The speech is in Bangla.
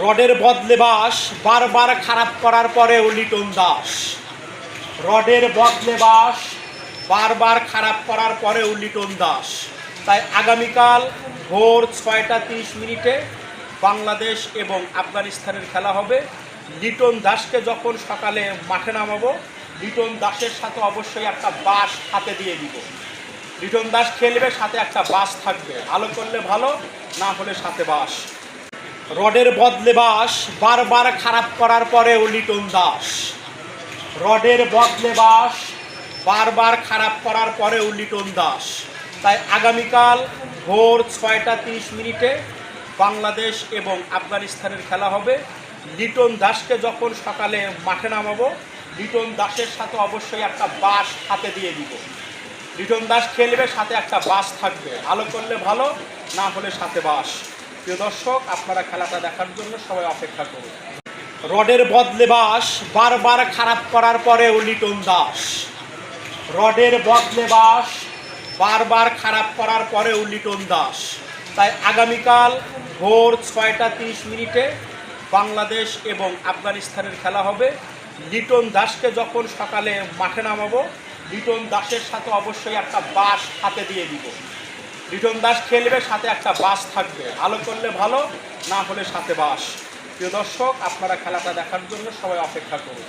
রডের বদলে বাস, বারবার খারাপ করার পরেও লিটন দাস। রডের বদলে বাস, বারবার খারাপ করার পরেও লিটন দাস। তাই আগামীকাল ভোর ছয়টা তিরিশ মিনিটে বাংলাদেশ এবং আফগানিস্তানের খেলা হবে। লিটন দাসকে যখন সকালে মাঠে নামাবো, লিটন দাসের সাথে অবশ্যই একটা বাস হাতে দিয়ে দিব। লিটন দাস খেলবে, সাথে একটা বাস থাকবে। ভালো করলে ভালো, না হলে সাথে বাস। রডের বদলে বাস, বারবার খারাপ করার পরেও লিটন দাস। রডের বদলে বাস, বারবার খারাপ করার পরেও লিটন দাস। তাই আগামীকাল ভোর ছয়টা তিরিশ মিনিটে বাংলাদেশ এবং আফগানিস্তানের খেলা হবে। লিটন দাসকে যখন সকালে মাঠে নামাবো, লিটন দাসের সাথে অবশ্যই একটা বাস হাতে দিয়ে দিব। লিটন দাস খেলবে, সাথে একটা বাস থাকবে। ভালো করলে ভালো, না হলে সাথে বাস। প্রিয় দর্শক, আপনারা খেলাটা দেখার জন্য সবাই অপেক্ষা করুন। রডের বদলে বাস, বারবার খারাপ করার পরেও লিটন দাস। রডের বদলে বাস, বারবার খারাপ করার পরেও লিটন দাস। তাই আগামীকাল ভোর ছয়টা তিরিশ মিনিটে বাংলাদেশ এবং আফগানিস্তানের খেলা হবে। লিটন দাসকে যখন সকালে মাঠে নামাবো, লিটন দাসের সাথে অবশ্যই একটা বাস হাতে দিয়ে দিব। লিটন দাস খেলবে, সাথে একটা বাস থাকবে। ভালো করলে ভালো, না হলে সাথে বাস। প্রিয় দর্শক, আপনারা খেলাটা দেখার জন্য সবাই অপেক্ষা করুন।